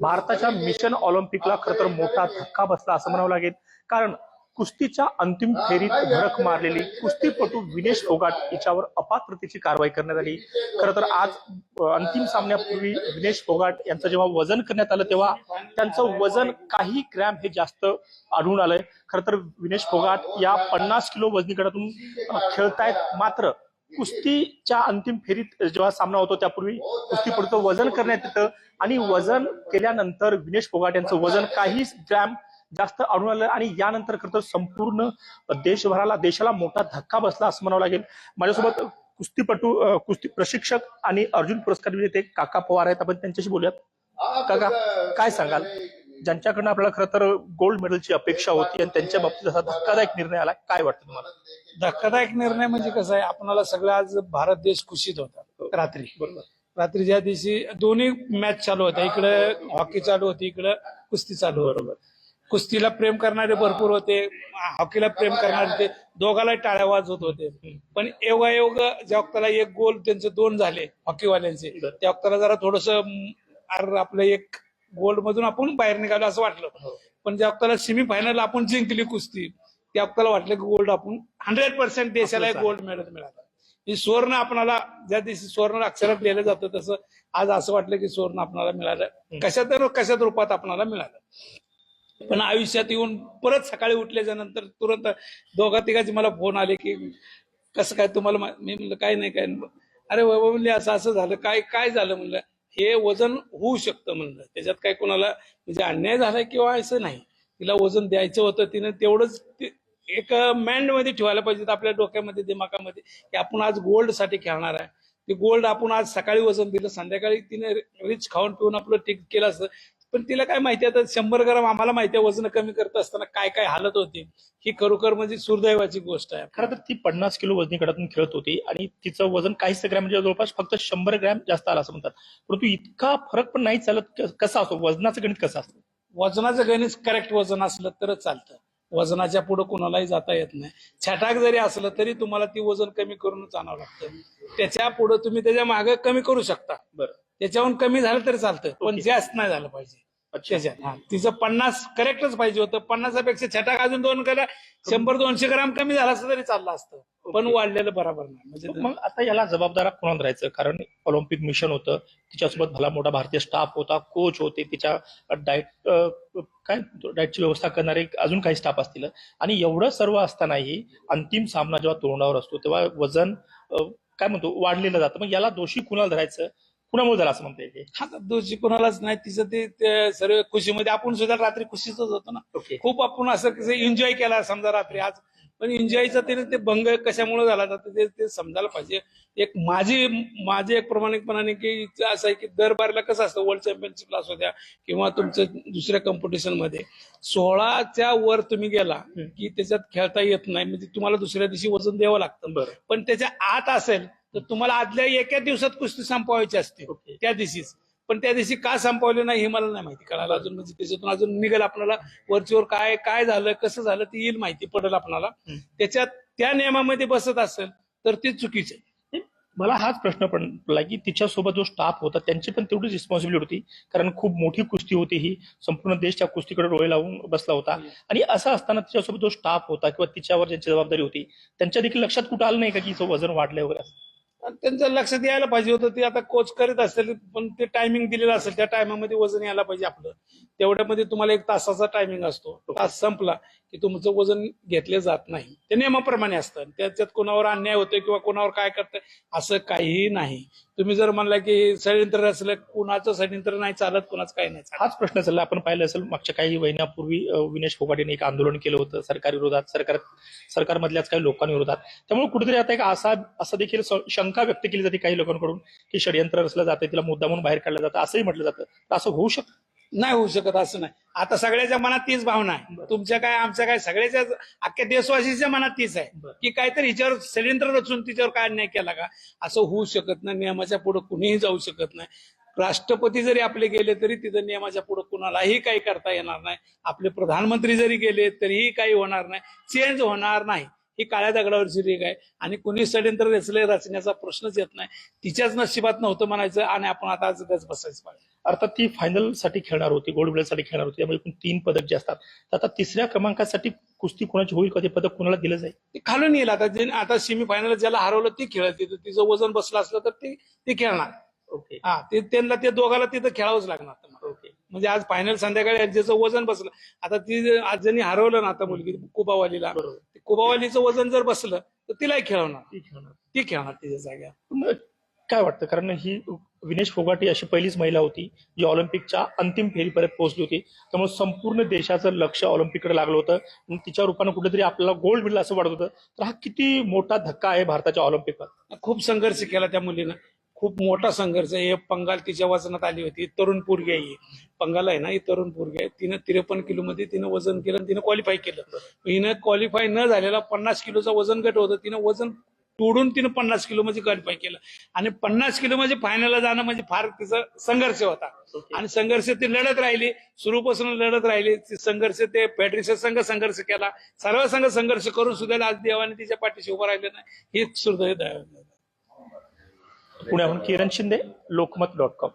भारताच्या मिशन ऑलिम्पिकला खरं तर मोठा धक्का बसला असं म्हणावं लागेल. कारण कुस्तीच्या अंतिम फेरीत धडक मारलेली कुस्तीपटू विनेश फोगाट हिच्यावर अपात्रतेची कारवाई करण्यात आली. खरं तर आज अंतिम सामन्यापूर्वी विनेश फोगाट यांचं जेव्हा वजन करण्यात आलं तेव्हा त्यांचं वजन काही ग्रॅम हे जास्त आढळून आलंय. खरं तर विनेश फोगाट या पन्नास किलो वजनी गटातून खेळतायत मात्र कुस्तीच्या अंतिम फेरीत जेव्हा सामना होतो त्यापूर्वी कुस्तीपटूचं वजन करण्यात येतं. आणि वजन केल्यानंतर विनेश फोगाट यांचं वजन काही ग्रॅम जास्त आणून आलं आणि यानंतर खरं तर संपूर्ण देशभराला देशाला मोठा धक्का बसला असं म्हणावं लागेल. माझ्यासोबत कुस्तीपटू कुस्ती प्रशिक्षक आणि अर्जुन पुरस्कार विजेते काका पवार आहेत. आपण त्यांच्याशी बोलूयात. काका काय सांगाल? ज्यांच्याकडनं आपल्याला खरं तर गोल्ड मेडलची अपेक्षा होती आणि त्यांच्या बाबतीत असा धक्कादायक निर्णय आला. काय वाटतं तुम्हाला? धक्कादायक निर्णय म्हणजे कसं आहे आपणाला सगळं आज भारत देश खुशीत होता रात्री. बरोबर. रात्री ज्या दिवशी दोन्ही मॅच चालू होत्या इकडे हॉकी चालू होती इकडे कुस्ती चालू बरोबर. कुस्तीला प्रेम करणारे भरपूर होते हॉकीला प्रेम करणारे ते दोघाला टाळ्या वाजवत होते. पण एवढा योग ज्या वक्ताला एक गोल त्यांचे दोन झाले हॉकीवाल्यांचे. त्या वक्ताला जरा थोडस आपलं एक गोल्ड मधून आपण बाहेर निघालो असं वाटलं. पण ज्या वक्ताला सेमी फायनल आपण जिंकली कुस्ती त्या वक्ताला वाटलं की गोल्ड आपण हंड्रेड पर्सेंट देशाला. गोल्ड मेडल मिळालं ही सुवर्ण आपणाला ज्या दिवशी सुवर्ण अक्षरात लिहिलं जातं तसं आज असं वाटलं की सुवर्ण आपणाला मिळालं. कशात तर कशात रूपात आपणाला मिळालं. पण आयुष्यात येऊन परत सकाळी उठल्याच्या नंतर तुरंत दोघा तिघाचे मला फोन आले की कसं काय तुम्हाला मा- म्हणलं काय नाही काय. अरे वैभव म्हणले असं असं झालं. काय काय झालं? म्हणलं हे वजन होऊ शकतं म्हणलं. त्याच्यात काय कोणाला म्हणजे अन्याय झाला किंवा असं नाही. तिला वजन द्यायचं होतं तिने तेवढंच एक मॅन्डमध्ये ठेवायला पाहिजे आपल्या डोक्यामध्ये दिमागामध्ये की आपण आज गोल्डसाठी खेळणार आहे. ते गोल्ड आपण आज सकाळी वजन दिलं संध्याकाळी तिने रिच खाऊन पिऊन आपलं ठीक केलं असतं पण तिला काय माहिती आता शंभर ग्राम आम्हाला माहिती आहे वजन कमी करत असताना काय काय हालत होती. ही खरोखर म्हणजे सुदैवाची गोष्ट आहे. खरं तर ती पन्नास किलो वजनी गटातून खेळत होती आणि तिचं वजन काहीच ग्रॅम म्हणजे जवळपास फक्त शंभर ग्रॅम जास्त आलं असं म्हणतात. परंतु इतका फरक पण नाही चालत कसा असतो? वजनाचं गणित कसं असतं? वजनाचं गणित करेक्ट वजन असलं तरच चालतं. वजनाच्या पुढे कोणालाही जाता येत नाही. छटाक जरी असलं तरी तुम्हाला ती वजन कमी करूनच आणावं लागतं. त्याच्या पुढे तुम्ही त्याच्यामागे कमी करू शकता. बरं. त्याच्याहून कमी झालं तरी चालतं पण. जास्त नाही झालं पाहिजे. त्याच्यात हा. तिचं पन्नास करेक्टच पाहिजे होतं. पन्नासापेक्षा छटाक अजून दोन केला शंभर दोनशे ग्राम कमी झाला असतं तरी चाललं असतं. पण. वाढलेलं बराबर नाही. म्हणजे मग आता याला जबाबदार कोणाला राहायचं कारण ऑलिम्पिक मिशन होतं. तिच्यासोबत भला मोठा भारतीय स्टाफ होता कोच होते. तिच्या डाएट काय डाएटची व्यवस्था करणारे अजून काही स्टाफ असतील. आणि एवढं सर्व असतानाही अंतिम सामना जेव्हा तोंडावर असतो तेव्हा वजन काय म्हणतो वाढलेलं जातं. मग याला दोषी कुणाला धरायचं? कुणामुळे झालं असं म्हणता येईल हा दोषी कोणालाच नाही. तिचं ते- ते सर्व खुशीमध्ये आपण सुद्धा रात्री खुशीच होतो ना. ओके. खूप आपण असं कसं एन्जॉय केला समजा रात्री आज. पण एन्जॉयचा त्याने ते भंग कशामुळे झाला जातं ते ते समजायला पाहिजे. एक माझी माझे एक प्रामाणिकपणाने की असं आहे की दर बारीला कसं असतं वर्ल्ड चॅम्पियनशिपला असू द्या किंवा तुमचं दुसऱ्या कॉम्पिटिशनमध्ये. सोळाच्या वर तुम्ही गेला की त्याच्यात खेळता येत नाही. म्हणजे तुम्हाला दुसऱ्या दिवशी वजन द्यावं लागतं. बरं. पण त्याच्या आत असेल तर तुम्हाला आदल्या एका दिवसात कुस्ती संपवायची असते. त्या दिवशीच. पण त्या दिवशी का संपवले नाही हे मला नाही माहिती. कळालं अजून म्हणजे त्याच्यातून अजून निघेल आपल्याला. वरचीवर काय काय झालं कसं झालं ती येईल माहिती पडेल आपल्याला. त्याच्यात त्या नियमामध्ये बसत असेल तर ते चुकीचे मला हाच प्रश्न पडला की तिच्यासोबत जो स्टाफ होता त्यांची पण तेवढीच रिस्पॉन्सिबिलिटी होती. कारण खूप मोठी कुस्ती होती ही. संपूर्ण देश त्या कुस्तीकडे डोळे लावून बसला होता. आणि असं असताना तिच्यासोबत जो स्टाफ होता किंवा तिच्यावर ज्यांची जबाबदारी होती त्यांच्या देखील लक्षात कुठं आलं नाही का की वजन वाढलंय वगैरे? असं? आणि त्यांचं लक्षात यायला पाहिजे होतं ते आता कोच करीत असेल पण ते टायमिंग दिलेलं असेल त्या टायमामध्ये वजन यायला पाहिजे आपलं. तेवढ्यामध्ये तुम्हाला एक तासाचा टायमिंग असतो. तास संपला की तुमचं वजन घेतले जात नाही. ते नियमाप्रमाणे असतं. त्याच्यात कोणावर अन्याय होतोय किंवा कोणावर काय करतंय असं काहीही नाही. तुम्ही जर म्हणला की षडयंत्र असलं कुणाचं षडयंत्र नाही चालत कुणाचं काही नाही हाच प्रश्न चालला. आपण पाहिलं असेल मागच्या काही महिन्यापूर्वी विनेश फोगाट एक आंदोलन केलं होतं सरकार विरोधात. सरकार सरकारमधल्याच काही लोकांविरोधात. त्यामुळे कुठेतरी आता एक असा असं देखील शंका व्यक्त केली जाते काही लोकांकडून की षडयंत्र रचलं जातं तिला मुद्दा म्हणून बाहेर काढलं जातं असंही म्हटलं जातं. तर असं होऊ शकतं? नाही होऊ शकत असं नाही. आता सगळ्याच्या मनात तीच भावना आहे. तुमच्या काय आमच्या काय सगळ्याच्या अख्ख्या देशवासीच्या मनात तीच आहे. की काहीतरी हिच्यावर षडयंत्र रचून तिच्यावर काय अन्याय केला का? असं होऊ शकत नाही. नियमाच्या पुढे कुणीही जाऊ शकत नाही. राष्ट्रपती जरी आपले गेले तरी तिथं नियमाच्या पुढे कुणालाही काही करता येणार नाही. आपले प्रधानमंत्री जरी गेले तरीही काही होणार नाही. चेंज होणार नाही. ही काळ्या दगडावरची रेग आहे. आणि कुणी षडयंत्र रचले रचण्याचा प्रश्नच येत नाही. तिच्याच नशिबात नव्हतं म्हणायचं आणि आपण आता आज बसायचं पाहिजे. अर्थात ती फायनलसाठी खेळणार होती गोल्ड मेडलसाठी खेळणार होती. त्यामुळे एकूण तीन पदक जे असतात तर आता तिसऱ्या क्रमांकासाठी कुस्ती कोणाची होईल का? ते पदक कोणाला दिलं जाईल? ते खालून येईल आता. जे आता सेमीफायनल ज्याला हरवलं ती खेळत तिथं तिचं वजन बसलं असलं तर ती ती खेळणार. ओके. हा ते त्यांना ते दोघाला तिथं खेळावंच लागणार. ओके. म्हणजे आज फायनल संध्याकाळी ज्याचं वजन बसलं आता ती आज ज्यांनी हरवलं ना आता मुलगी कुबावालीला कुबावालीचं वजन जर बसलं तर तिलाही खेळवणार. ती खेळणार. ती खेळणार तिच्या पण काय वाटतं? कारण ही विनेश फोगाट अशी पहिलीच महिला होती जी ऑलिम्पिकच्या अंतिम फेरीपर्यंत पोहोचली होती. त्यामुळे संपूर्ण देशाचं लक्ष ऑलिम्पिककडे लागलं होतं. आणि तिच्या रूपानं कुठेतरी आपल्याला गोल्ड मिळेल असं वाटत होतं. तर हा किती मोठा धक्का आहे भारताच्या ऑलिम्पिकवर? खूप संघर्ष केला त्या मुलीनं. खूप मोठा संघर्ष हे पंगाल तिच्या वजनात आली होती. तरुण पोरगी आहे ही. पंगाल आहे ना ही तरुण पोरगी आहे. तिनं त्रेपन्न किलो मध्ये तिनं वजन केलं आणि तिनं क्वालिफाय केलं. हिनं क्वालिफाय न झालेला पन्नास किलोचा वजन गट होतं. तिनं वजन तोडून तिनं पन्नास किलो मध्ये क्वालिफाय केलं. आणि पन्नास किलो मध्ये फायनलला जाणं म्हणजे फार तिचा संघर्ष होता. आणि संघर्ष ती लढत राहिली. सुरूपासून लढत राहिली. ती संघर्ष ते फेडरेशन संघ संघर्ष केला. सर्व संघ संघर्ष करून सुद्धा आज देवाने तिच्या पाठीशी उभं राहिले नाही. हे सुदैव पुण्याहून किरण शिंदे लोकमत डॉट कॉम.